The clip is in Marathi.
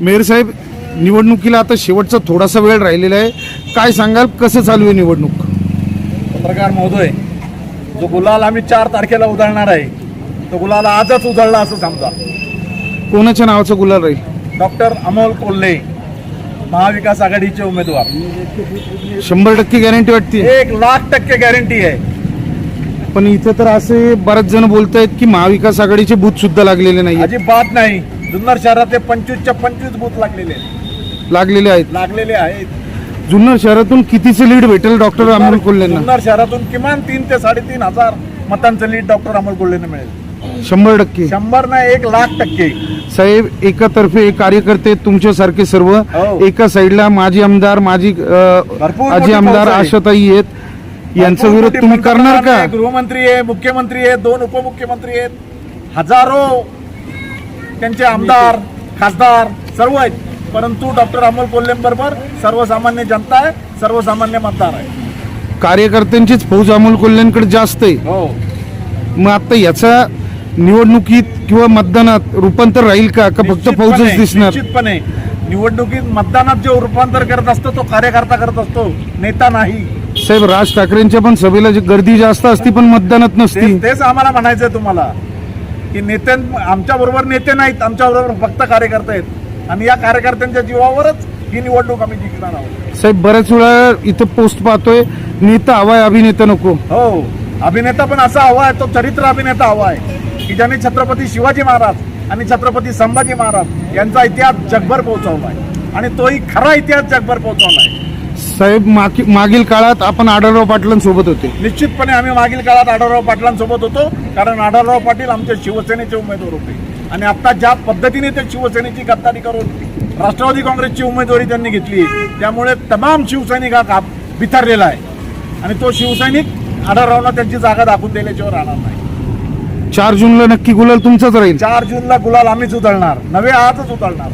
मेयर साहेब निवडणुकीला आता शेवटचा थोडासा वेळ राहिलेला आहे. काय सांगाल? कसं चालू आहे निवडणूक? पत्रकार महोदय जो गुलाल आम्ही चार तारखेला उधळणार आहे तो गुलाल आजच उधळला असं समजा. कोणाच्या नावाचा गुलाल राहील? डॉक्टर अमोल कोल्हे महाविकास आघाडीचे उमेदवार. शंभर टक्के गॅरंटी वाटते. एक लाख टक्के गॅरंटी आहे. पण इथे तर असे बरेच जण बोलत आहेत की महाविकास आघाडीचे बूथ सुद्धा लागलेले नाही अजिबात नाही. जुन्नर शहरातले पंचवीसच्या पंचवीस बूथ लागलेले आहेत. लागलेले आहेत. लागलेले आहेत. जुन्नर शहरातून कितीचे लीड भेटेल डॉक्टर अमोल कोल्हेंना? जुन्नर शहरातून किमान तीन ते साडेतीन हजार मतांचं लीड डॉक्टर अमोल कोल्हेने मिळेल. शंभर टक्के. शंभर नाही एक लाख टक्के. साहेब एका तर्फे एक कार्यकर्ते तुमच्यासारखे सर्व हो. एका साईडला माजी आमदार माजी अ, भरपूर आजी मोठी आमदार फौज आहे. आशाताई आहेत. यांचा विरोध तुम्ही करणार का? गृहमंत्री आहे मुख्यमंत्री आहे दोन उपमुख्यमंत्री आहेत. हजारो त्यांचे आमदार खासदार सर्व आहेत. परंतु डॉक्टर अमोल कोल्हेंबरोबर सर्वसामान्य जनता आहे सर्वसामान्य मतदार आहे. कार्यकर्त्यांचीच फौज अमोल कोल्ह्यांकडे जास्त आहे. हो. मग आता याचा निवडणुकीत किंवा मतदानात रूपांतर राहील का? का फक्त फौजच दिसणार? निश्चितपणे. निवडणुकीत मतदानात जो रूपांतर करत असतो तो कार्यकर्ता करत असतो नेता नाही. साहेब राज ठाकरेंच्या पण सभेला जी गर्दी जास्त असती पण मतदानात नसती. तेच तेच आम्हाला म्हणायचंय तुम्हाला. की नेते आमच्या बरोबर नेते नाहीत आमच्या बरोबर फक्त कार्यकर्ते आहेत. आणि या कार्यकर्त्यांच्या जीवावरच ही निवडणूक आम्ही जिंकणार आहोत. साहेब बऱ्याच वेळा इथं पोस्ट पाहतोय नेता हवाय अभिनेता नको. हो अभिनेता पण असा हवा आहे तो चरित्र अभिनेता हवा आहे की ज्याने छत्रपती शिवाजी महाराज आणि छत्रपती संभाजी महाराज यांचा इतिहास जगभर पोहोचवलाय आणि तोही खरा इतिहास जगभर पोहोचवलाय साहेब मागी- मागील काळात आपण आढळराव पाटलांसोबत होते. निश्चितपणे आम्ही मागील काळात आढळराव पाटलांसोबत होतो कारण आढळराव पाटील आमचे शिवसेनेचे उमेदवार होते. आणि आता ज्या पद्धतीने ते शिवसेनेची गद्दारी करून राष्ट्रवादी काँग्रेसची उमेदवारी त्यांनी घेतली त्यामुळे तमाम शिवसैनिक हा का बिथरलेला आहे. आणि तो शिवसैनिक आढळरावला त्यांची जागा दाखवून दिल्याशिवाय राहणार नाही. चार जूनला नक्की गुलाल तुमचाच राहील. चार जूनला गुलाल आम्हीच उधळणार नवे आजच उधळणार.